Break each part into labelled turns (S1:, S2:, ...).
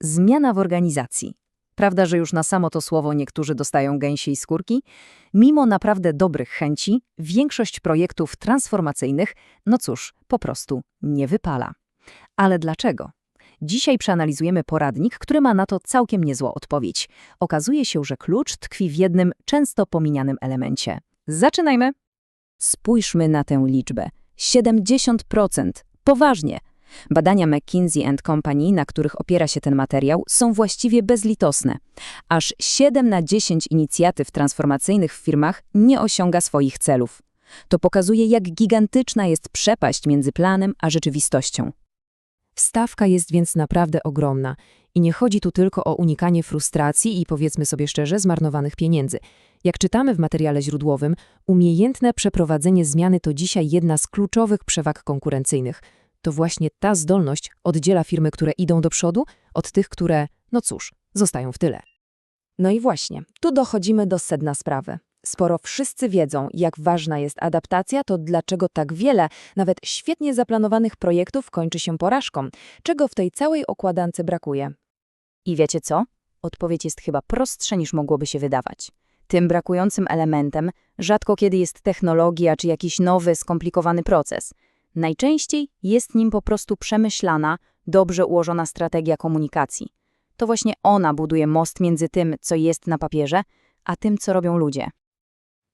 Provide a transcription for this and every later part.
S1: zmiana w organizacji. Prawda, że już na samo to słowo niektórzy dostają gęsiej skórki? Mimo naprawdę dobrych chęci, większość projektów transformacyjnych, no cóż, po prostu nie wypala. Ale dlaczego? Dzisiaj przeanalizujemy poradnik, który ma na to całkiem niezłą odpowiedź. Okazuje się, że klucz tkwi w jednym, często pominianym elemencie. Zaczynajmy! Spójrzmy na tę liczbę. 70%. Poważnie. Badania McKinsey Company, na których opiera się ten materiał, są właściwie bezlitosne. Aż 7 na 10 inicjatyw transformacyjnych w firmach nie osiąga swoich celów. To pokazuje, jak gigantyczna jest przepaść między planem a rzeczywistością.
S2: Stawka jest więc naprawdę ogromna i nie chodzi tu tylko o unikanie frustracji i powiedzmy sobie szczerze zmarnowanych pieniędzy. Jak czytamy w materiale źródłowym, umiejętne przeprowadzenie zmiany to dzisiaj jedna z kluczowych przewag konkurencyjnych. To właśnie ta zdolność oddziela firmy, które idą do przodu, od tych, które, no cóż, zostają w tyle.
S1: No i właśnie, tu dochodzimy do sedna sprawy. Sporo wszyscy wiedzą, jak ważna jest adaptacja, to dlaczego tak wiele, nawet świetnie zaplanowanych projektów kończy się porażką, czego w tej całej okładance brakuje. I wiecie co? Odpowiedź jest chyba prostsza niż mogłoby się wydawać. Tym brakującym elementem rzadko kiedy jest technologia czy jakiś nowy, skomplikowany proces. Najczęściej jest nim po prostu przemyślana, dobrze ułożona strategia komunikacji. To właśnie ona buduje most między tym, co jest na papierze, a tym, co robią ludzie.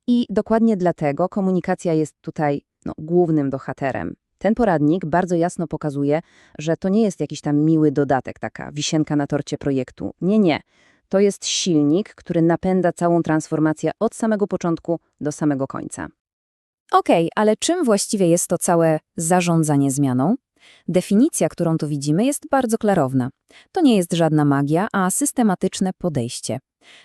S1: I dokładnie dlatego komunikacja jest tutaj no, głównym bohaterem. Ten poradnik bardzo jasno pokazuje, że to nie jest jakiś tam miły dodatek, taka wisienka na torcie projektu. Nie, nie. To jest silnik, który napędza całą transformację od samego początku do samego końca. Okej, ale czym właściwie jest to całe zarządzanie zmianą? Definicja, którą tu widzimy, jest bardzo klarowna. To nie jest żadna magia, a systematyczne podejście.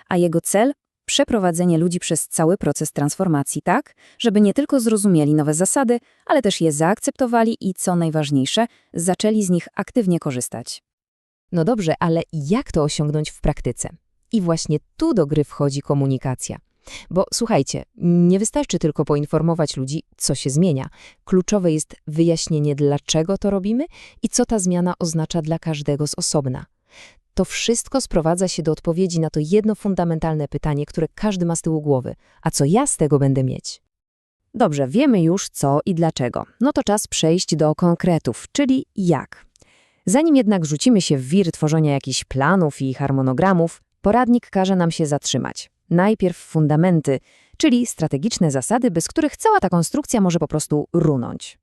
S1: A jego cel przeprowadzenie ludzi przez cały proces transformacji tak, żeby nie tylko zrozumieli nowe zasady, ale też je zaakceptowali i, co najważniejsze, zaczęli z nich aktywnie korzystać.
S2: No dobrze, ale jak to osiągnąć w praktyce? I właśnie tu do gry wchodzi komunikacja. Bo słuchajcie, nie wystarczy tylko poinformować ludzi, co się zmienia. Kluczowe jest wyjaśnienie, dlaczego to robimy i co ta zmiana oznacza dla każdego z osobna. To wszystko sprowadza się do odpowiedzi na to jedno fundamentalne pytanie, które każdy ma z tyłu głowy. A co ja z tego będę mieć?
S1: Dobrze, wiemy już co i dlaczego. No to czas przejść do konkretów, czyli jak. Zanim jednak rzucimy się w wir tworzenia jakichś planów i harmonogramów, poradnik każe nam się zatrzymać. Najpierw fundamenty, czyli strategiczne zasady, bez których cała ta konstrukcja może po prostu runąć.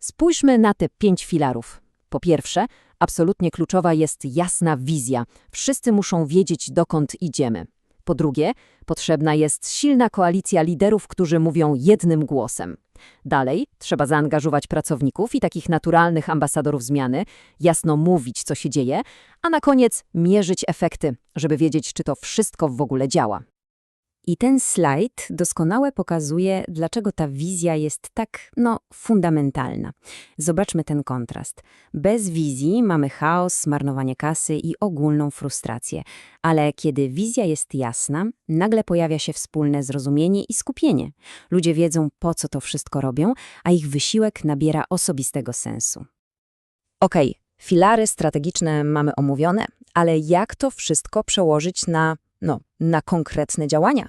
S1: Spójrzmy na te pięć filarów. Po pierwsze, absolutnie kluczowa jest jasna wizja. Wszyscy muszą wiedzieć, dokąd idziemy. Po drugie, potrzebna jest silna koalicja liderów, którzy mówią jednym głosem. Dalej, trzeba zaangażować pracowników i takich naturalnych ambasadorów zmiany, jasno mówić, co się dzieje, a na koniec mierzyć efekty, żeby wiedzieć, czy to wszystko w ogóle działa. I ten slajd doskonale pokazuje, dlaczego ta wizja jest tak, no, fundamentalna. Zobaczmy ten kontrast. Bez wizji mamy chaos, marnowanie kasy i ogólną frustrację. Ale kiedy wizja jest jasna, nagle pojawia się wspólne zrozumienie i skupienie. Ludzie wiedzą, po co to wszystko robią, a ich wysiłek nabiera osobistego sensu. Okej, okay, filary strategiczne mamy omówione, ale jak to wszystko przełożyć na no, na konkretne działania.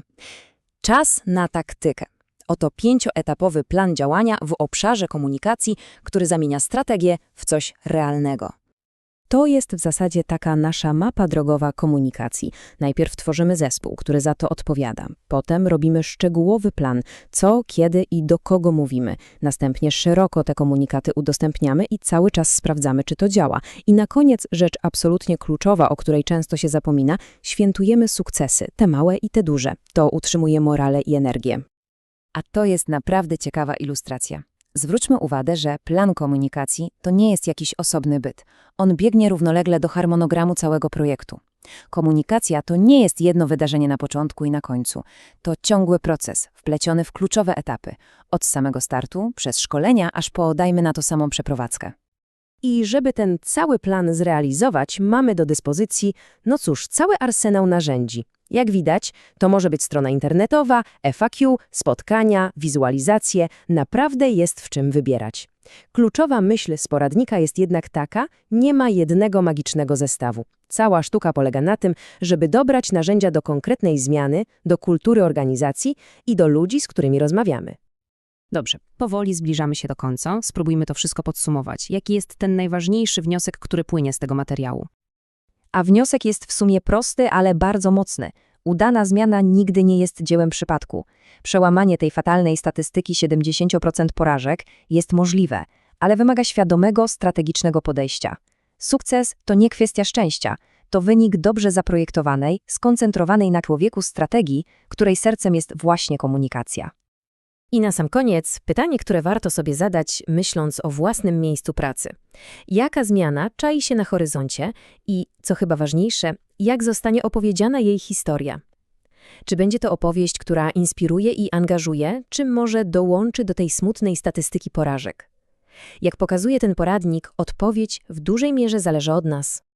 S1: Czas na taktykę. Oto pięcioetapowy plan działania w obszarze komunikacji, który zamienia strategię w coś realnego. To jest w zasadzie taka nasza mapa drogowa komunikacji. Najpierw tworzymy zespół, który za to odpowiada. Potem robimy szczegółowy plan, co, kiedy i do kogo mówimy. Następnie szeroko te komunikaty udostępniamy i cały czas sprawdzamy, czy to działa. I na koniec rzecz absolutnie kluczowa, o której często się zapomina, świętujemy sukcesy, te małe i te duże. To utrzymuje morale i energię. A to jest naprawdę ciekawa ilustracja. Zwróćmy uwagę, że plan komunikacji to nie jest jakiś osobny byt. On biegnie równolegle do harmonogramu całego projektu. Komunikacja to nie jest jedno wydarzenie na początku i na końcu. To ciągły proces, wpleciony w kluczowe etapy. Od samego startu, przez szkolenia, aż po, dajmy na to samą przeprowadzkę. I żeby ten cały plan zrealizować, mamy do dyspozycji, no cóż, cały arsenał narzędzi. Jak widać, to może być strona internetowa, FAQ, spotkania, wizualizacje, naprawdę jest w czym wybierać.
S3: Kluczowa myśl z poradnika jest jednak taka, nie ma jednego magicznego zestawu. Cała sztuka polega na tym, żeby dobrać narzędzia do konkretnej zmiany, do kultury organizacji i do ludzi, z którymi rozmawiamy.
S4: Dobrze, powoli zbliżamy się do końca. Spróbujmy to wszystko podsumować. Jaki jest ten najważniejszy wniosek, który płynie z tego materiału?
S1: A wniosek jest w sumie prosty, ale bardzo mocny. Udana zmiana nigdy nie jest dziełem przypadku. Przełamanie tej fatalnej statystyki 70% porażek jest możliwe, ale wymaga świadomego, strategicznego podejścia. Sukces to nie kwestia szczęścia, to wynik dobrze zaprojektowanej, skoncentrowanej na człowieku strategii, której sercem jest właśnie komunikacja.
S2: I na sam koniec pytanie, które warto sobie zadać, myśląc o własnym miejscu pracy. Jaka zmiana czai się na horyzoncie i, co chyba ważniejsze, jak zostanie opowiedziana jej historia? Czy będzie to opowieść, która inspiruje i angażuje, czy może dołączy do tej smutnej statystyki porażek? Jak pokazuje ten poradnik, odpowiedź w dużej mierze zależy od nas.